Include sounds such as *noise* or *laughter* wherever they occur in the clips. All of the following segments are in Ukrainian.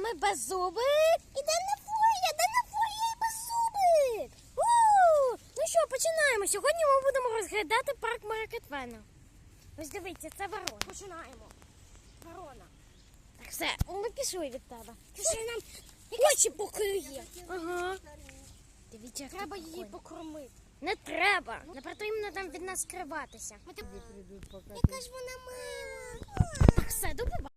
нами беззубик. І Дана Фоя, Дана Фоя і беззубик. У! Ну що, починаємо. Сьогодні ми будемо розглядати парк Маракетвена. Ось дивіться, це ворона. Починаємо. Ворона. Так, все, ми пішли від тебе. Пішли нам очі покриє. Ага. Дивіться, Треба її покормити. Не треба. Не потрібно там від нас скриватися. Яка ж вона мила. Так, все, до побачення.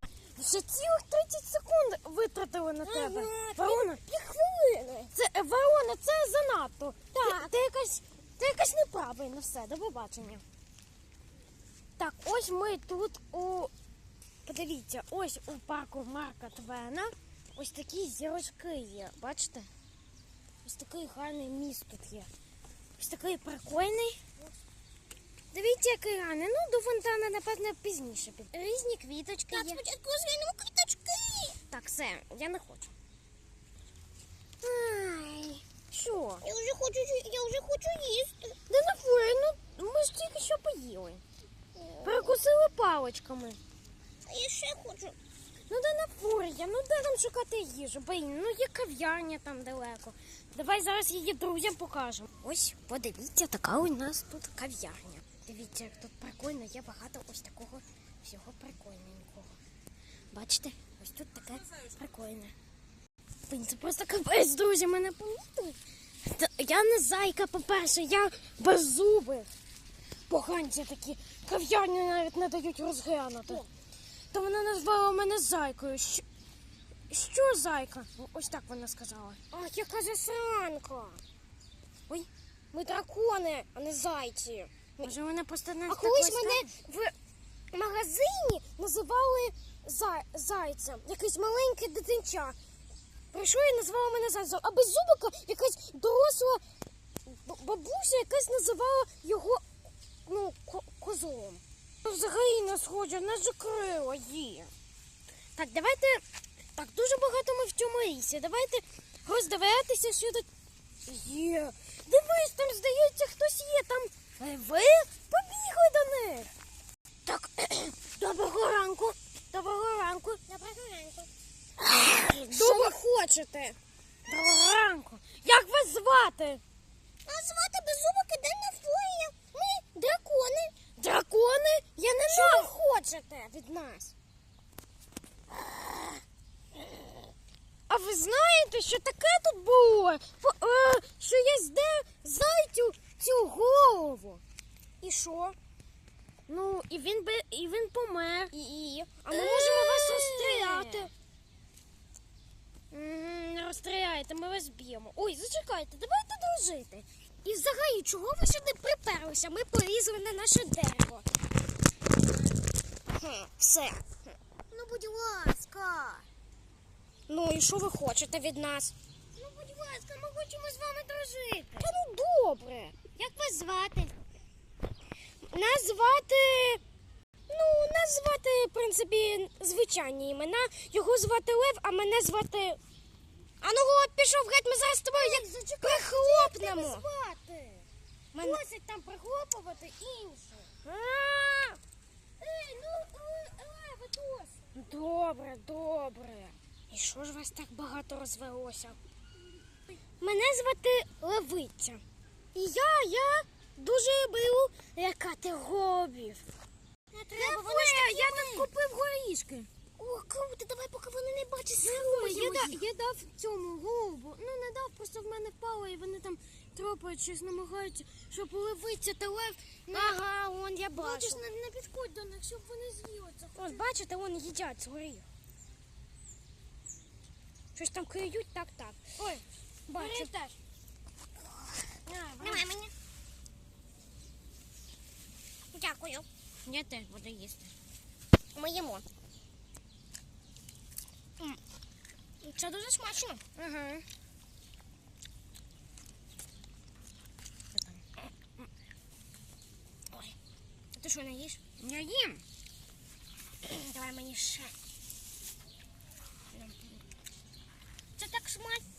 Вже цілих 30 секунд витратили на тебе. Ага, Ворона, Хвилини. це е, ворона, це занадто. Так. Ти, ти якась, ти якась неправильна. Все, до побачення. Так, ось ми тут у. Подивіться, ось у парку Марка Твена ось такі зірочки є. Бачите? Ось такий гарний міст тут є. Ось такий прикольний. Дивіться, який гарний. Ну, до фонтана, напевно, пізніше. під- Різні квіточки Так, є. спочатку зглянемо квіточки. Так, все, я не хочу. Ай, що? Я вже хочу, я вже хочу їсти. Да не фури, ну ми ж тільки що поїли. Перекусили паличками. А я ще хочу. Ну де на фурія, ну де нам шукати їжу? Блін, ну є кав'ярня там далеко. Давай зараз її друзям покажемо. Ось, подивіться, така у нас тут кав'ярня. Дивіться, як тут прикольно, є багато ось такого всього прикольненького. Бачите, ось тут таке прикольне. Блін, це просто капець, друзі, мене помітили. Я не зайка, по-перше, я беззубий. Поганці такі. Кав'ярні навіть не дають розглянути. То вона назвала мене зайкою. Що, що зайка? Ось так вона сказала. Ах, яка засранка. Ой, Ми дракони, а не зайці. Може вона просто не А колись мене в магазині називали зай- зайцем. Якесь маленьке дитинча. Прийшло і назвала мене зайцем. А беззубика якась доросла бабуся якась називала його ну, козлом. взагалі не схоже, не закрила її. Так, давайте. Так, дуже багато ми в цьому лісі. Давайте роздивитися, що тут є. Дивись, там здається, хтось є. Там Е, ви побігли до них. Так, *clears throat* доброго ранку. Доброго ранку. Доброго ранку. Що ви хочете? Доброго ранку. Як вас звати? А звати беззубики Денна Фоя. Ми дракони. Дракони? Я не Що ви хочете від нас? А ви знаєте, що таке тут було? Е, що я здер зайцю цю голову. І що? Ну, і він би і він помер. І. А ми можемо вас розстріляти. М, Не розстріляйте, ми вас б'ємо. Ой, зачекайте, давайте дружити. І взагалі, чого ви сюди приперлися? Ми полізли на наше дерево. Хм, все. Ну, будь ласка. Ну і що ви хочете від нас? Ну, будь ласка, ми хочемо з вами дружити. Та ну добре. Як вас звати? Нас звати. Ну, нас звати, в принципі, звичайні імена. Його звати Лев, а мене звати. А ну от пішов геть, ми зараз з тобою як прихлопнемо. звати? Мене- Досить там прихлопувати інше. А, Ей, ну, е, е, досить. Добре, добре. І що ж вас так багато розвелося? Мене звати Левиця. І я, я дуже люблю лякати голубів. Не треба, вони ж такі я тут купив горішки. О, круто, давай, поки вони не бачать Я, силою. да, я дав цьому голубу. Ну не дав, просто в мене впало, і вони там тропають, щось намагаються, щоб левиця та лев. Не, Ага, он я бачиш, бачу. не, не підходь до них, щоб вони з'їли це. Ось бачите, вони їдять з горіх. Щось там клюють, так, так. Ой, бачу. теж. Немає мені. Дякую. Я теж буду їсти. Ми їмо. М, Це дуже смачно. Ага. Ой. А ти що не їш? Я їм. Давай мені ще. Це так смачно.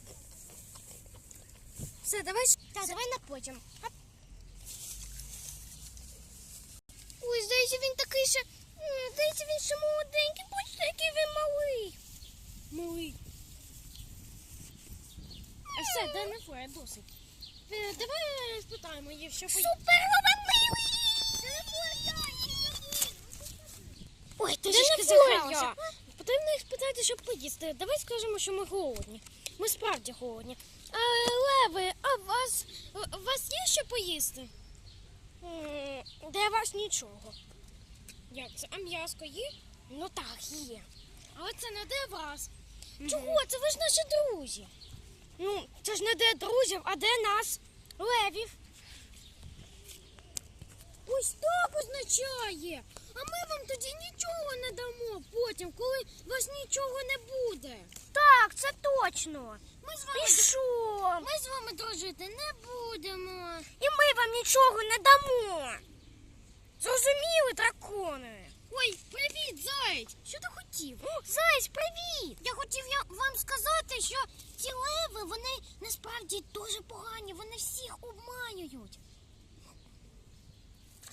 Все, давай. Так, давай на потім. Оп. Ой, здається, він такий ще. м, Здається, він ще молоденький. Бачите, який він малий. Малий. все, де не фує, досить. Е, Давай спитаємо її, що поїсти. Ой, Де трішки загралася. Потрібно їх спитати, щоб поїсти. Давай скажемо, що ми голодні. Ми справді голодні. А, леви, а у вас, у вас є що поїсти? Де вас нічого? Як це? А м'яско є? Ну так, є. Але це не де вас. Чого? Це ви ж наші друзі. Ну, це ж не де друзів, а де нас, левів. Ось так означає. А ми вам тоді нічого не дамо потім, коли вас нічого не буде. Так, це точно. Ми з І вами, що? ми з вами дружити не будемо. І ми вам нічого не дамо. Зрозуміли, дракони? Ой, привіт, заєць! Що ти хотів? О, Зайць, привіт! Я хотів я вам сказати, що ці леви, вони насправді дуже погані, вони всіх обманюють.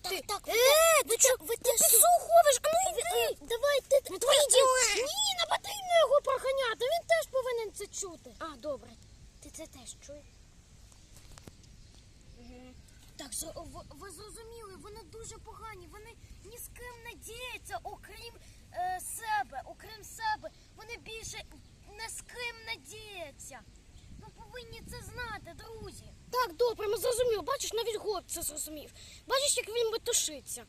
Ти- так, Е, ти, чо- ви ти пісу ховиш, а ну йди. Давай, ти, Ну, твої діла. Ні, не потрібно його проганяти, він теж повинен це чути. А, добре. Ти це теж чуєш? Так, зро- ви, ви зрозуміли, вони дуже погані, вони ні з ким не діються, окрім е, себе, окрім себе. Вони більше не з ким не діються. Ви повинні це знати, друзі. Так, добре, ми зрозуміли. Бачиш, навіть год це зрозумів. Бачиш, як він метушиться.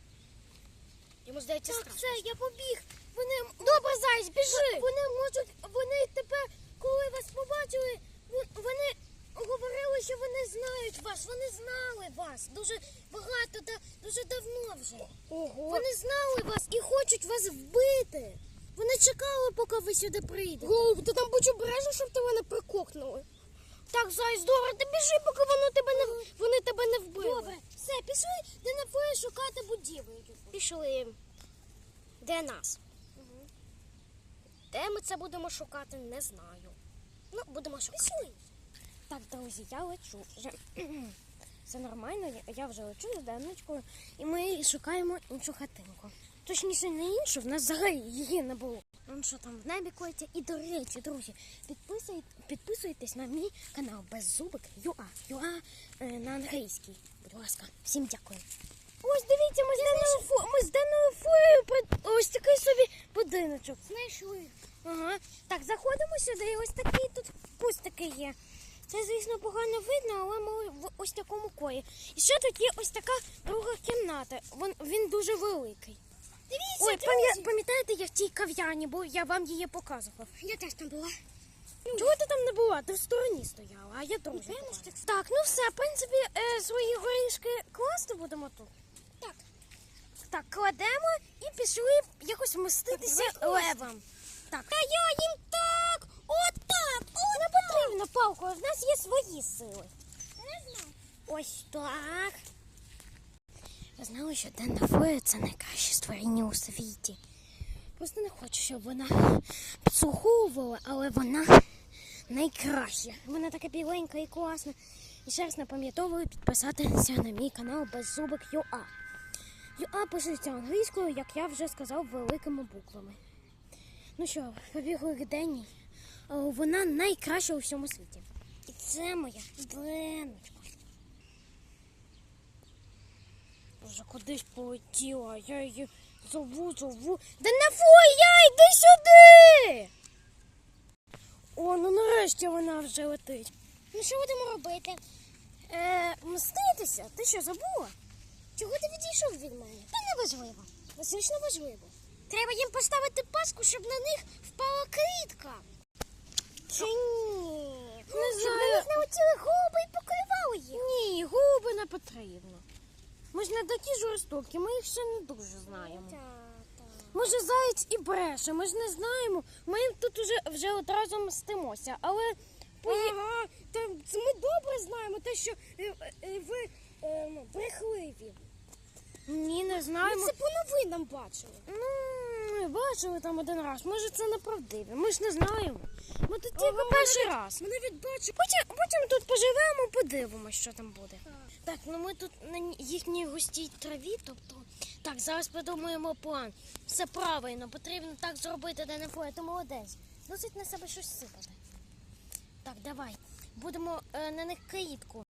Йому здається Так, страшно. все, я побіг. Вони Добре, зайць, біжи. Вони можуть, вони тепер, коли вас побачили, вони говорили, що вони знають вас. Вони знали вас дуже багато, да- дуже давно вже. Ого. Вони знали вас і хочуть вас вбити. Вони чекали, поки ви сюди прийдете. Гоу, ти там будь обережно, щоб тебе не прикокнули. Так, зайць, добре, ти біжи, поки воно тебе не, вони тебе не вбили. Добре, все, пішли, де не ви шукати будівлю. Пішли. Де нас? Де ми це будемо шукати, не знаю. Ну, будемо шукати. Пішли. Так, друзі, я лечу. Вже *clears throat* все нормально, я- я вже лечу з Даночкою, і ми шукаємо іншу хатинку. Точніше, не іншу, в нас взагалі її не було. Ну що там в небі коїться. І до речі, друзі, підписуй, підписуйтесь на мій канал Беззубик ЮА. ЮА е, на англійській. Будь ласка, всім дякую. Ось дивіться, ми з Даною Фо, ми з Даною при- ось такий собі будиночок. Знайшли. Ага. Так, заходимо сюди, і ось такий тут кустики є. Це, звісно, погано видно, але ми в ось такому кої. І ще тут є ось така друга кімната. Він, він дуже великий. Дивіться, Ой, друзі. пам'я- пам'ятаєте, я в тій кав'ярні, бо я вам її показував. Я теж там була. Чого ти там не була? Ти в стороні стояла, а я друзі. Напевно, була. так. Так, ну все, в принципі, е, свої горішки класти будемо тут. Так. Так, кладемо і пішли якось мститися Так, давай левам. Так. Та я їм так! Отак! От не потрібно палку, в нас є свої сили. Не знаю. Ось так. Ви знали, що Денна Фоя це найкраще створіння у світі. Просто не хочу, щоб вона підслуховувала, але вона найкраща. Вона така біленька і класна. І ще раз напам'ятовую підписатися на мій канал Беззубик ЮА. ЮА пишеться англійською, як я вже сказав, великими буквами. Ну що, побігли Денні. Вона найкраща у всьому світі. І це моя Деночка. Вже кудись полетіла, я її зову, зову. Да не я, йди сюди. О, ну нарешті вона вже летить. Ну що будемо робити? Е, мститися? Ти що забула? Чого ти відійшов від мене? Та не важливо. Звісно важливо. Треба їм поставити паску, щоб на них впала квітка. Чи ні? Не Щоб на них налетіли губи і покривали їх. Ні, губи не потрібно. Ми ж не такі жорстокі, ми їх ще не дуже знаємо. Може, заєць і бреше, ми ж не знаємо. Ми тут уже вже одразу мстимося, але Ага, та ми добре знаємо те, що е, е, ви е, ну, брехливі. ні, не Ми знаємо. це по новинам бачили. Ну, ми бачили там один раз. Може, це неправдиві. Ми ж не знаємо. Ми тут тільки перший раз. Ми навіть бачимо. Потім, потім тут поживемо, подивимося, що там буде. Так, ну ми тут на їхній густій траві, тобто. Так, зараз придумуємо план. Все правильно, потрібно так зробити, де не фоє, ти молодець. Досить на себе щось сипати. Так, давай. будемо е, на них каїдку